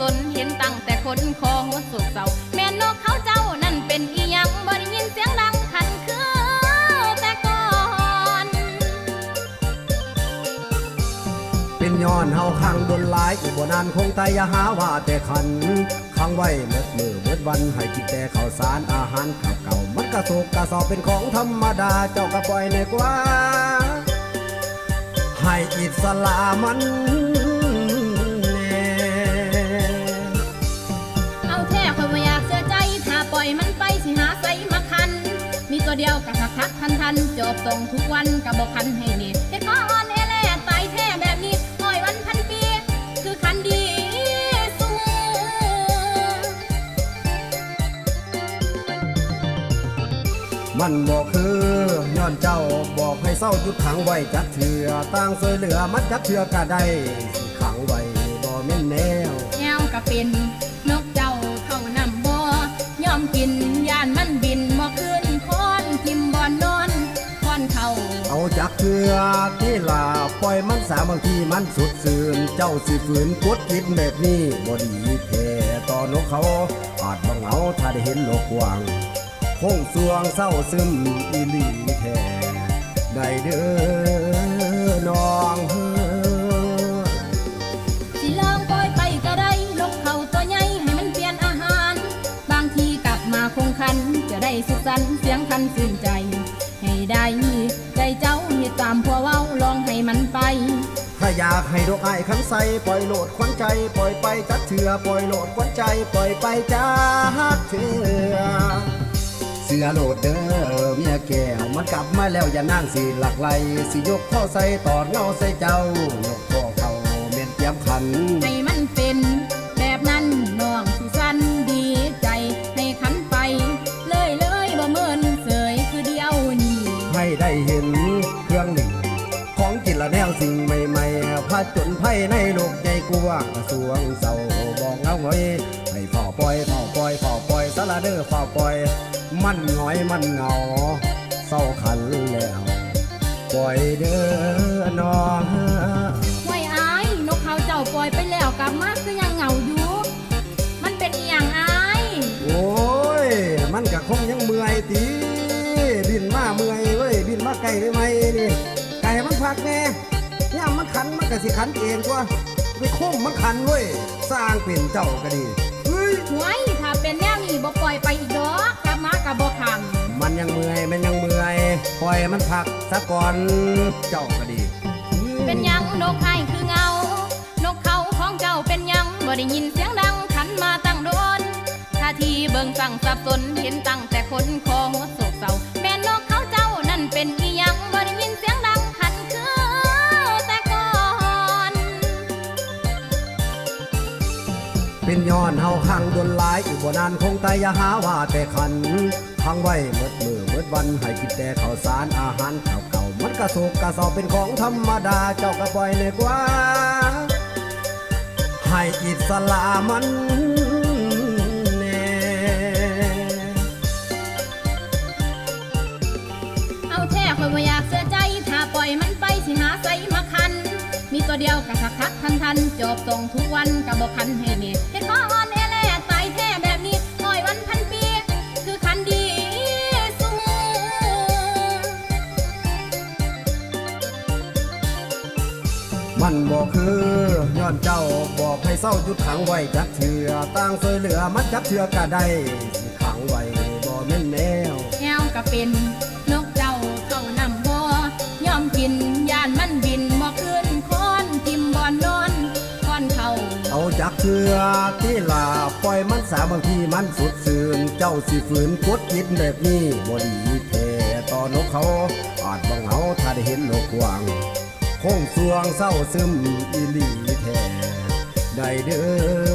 สนเห็นตั้งแต่คนคอหัวสุกเศร้าแม่นกเขาเจ้านั่นเป็นอีหยังบ่ได้ยินเสียงดังขันคือแต่ก่อน เป็นย้อนเฮาขังบนหลายอุบนานคงตายอย่าหาว่าแต่ขันขังไว้เมื่อมือเมื่อวันให้กินแต่ข้าวสารอาหารข้าวเก่ามันกระสุกกระสอบเป็นของธรรมดาเจ้าก็ปล่อยในกว่าให้อิสระมัน ทักทันทันจบตรงทุกวันกับบอกคันให้เน็ตเฮ็ดขออ่อนแอแล่ตายแท้แบบนี้ปล่อยวันพันปี คือคันดีสูมันบอกคือย้อนเจ้าบอกให้เศร้าหยุดขังไว้จักเถื่อต่างช่วยเหลือมันจักเถื่อก็ได้ขังไว้บ่แม่นแนวแนวก็เป็น อที่ลาปล่อยมันสาบางทีมันสุดซื่นเจ้าสิฝืนกดกินแบบนี้บ่ดีแท้ต่อนกเขาอาจบังเอาถ้าได้เห็นโลกกว้างคงสวงเศร้าซึมอีหลีแท้ได้เด้อน้องเฮ้อสิลองปล่อยไปก็ได้นกเขาตัวใหญ่ให้มันเปลี่ยนอาหาร บางทีกลับมาคงคันจะได้สุขสันต์เสียงคันสื่นใจ ให้ได้ใจเจ้า เฮ็ดตามพัวเว้าลองให้มันไป ถ้าอยากให้ดอกไอ้คันใสปล่อยโหลดควันใจ ปล่อยไปจักเถื่อปล่อยโหลดควันใจ ปล่อยไปจักเถื่อเสือโหลดเด้อเมียแก้วมันกลับมาแล้วอย่านั่งสิหลักไหลสิยกเข้าใส่ตอดเงาใส่เจ้ายกพ่อเขาเมียนเตรียมขันให้มันเป็นแบบนั้นน้องสิสันดีใจให้ขันไป เลยเลยบ่เมินเสยคือเดียวนี่ให้ได้เห็น จนไพ่ในโลกใหญ่กว้างกระสวงเศร้าบอกเงาหงอยให้ฝ่าปล่อยฝ่าปล่อยฝ่าปล่อยสารเด้อฝ่าปล่อย มันหงอยมันเหงาเศร้าขันแล้วปล่อยเด้อน้องไว้อายนกเขาเจ้าปล่อยไปแล้วกลับมาคือยังเหงาอยู่มันเป็นอีหยังอายโอ้ยมันก็คงยังเมื่อยตีบินมาเมื่อยเว้ยบินมาไกลได้ไหมนี่ไก่มันพักแน่ย่า มมันขันมันก็สิขันเองกว่าไปคุ้มมันขันเว้ยสร้างเป็นเจ้าก็ดีเฮ้ยหวยถ้าเป็นแนวนี้บ่ปล่อยไปอีกดอกกลับมากับบ่คันมันยังเมื่อยมันยังเมื่อยปล่อยมันพักซะก่อนเจ้าก็ดี เป็นหยังนกไอ้ายคือเงา นกเขาของเจ้าเป็นหยังบ่ได้ยินเสียงดังขันมาตั้งโดนท่าทีเบิ่งสั่งสับสนเห็นตั้งแต่คนคอหัวโศกเศร้า ย้อนเฮาหังดนหลายอีกบ่นานคงตายอย่าหาว่าแต่ขันขังไว้เมื่อมือเมื่อวันให้กินแต่ข้าวสารอาหารเก่าเก่ามันกระสุกกระสอบเป็นของธรรมดาเจ้าก็ปล่อยเลยกว่า ให้อิสระมัน ตัวเดียวกับคักคักทันทันจบตรงทุกวันกับอกคันให้เน็ตเห็นขออ่อนแอแล่ตายแท้แบบนี้ปล่อยวันพันปี คือคันดีสูมันบอกคือย้อนเจ้าบอกให้เศร้าหยุดขังไว้จักเถื่อต่างช่วยเหลือมันจักเถื่อก็ได้ขังไว้บ่แม่นแนวแงวก็เป็นนกเจ้าเข้านำบ่ยอมกินยานมันบิน เชื่อที่ลาปล่อยมันสาบางทีมันสุดซื่นเจ้าสิฝืนกดกินแบบนี้บ่ดีแท้ต่อนกเขาอาจบังเฮาถ้าได้เห็นโลกกว้างคงสวงเศร้าซึมอีหลีแท้ได้เด้อ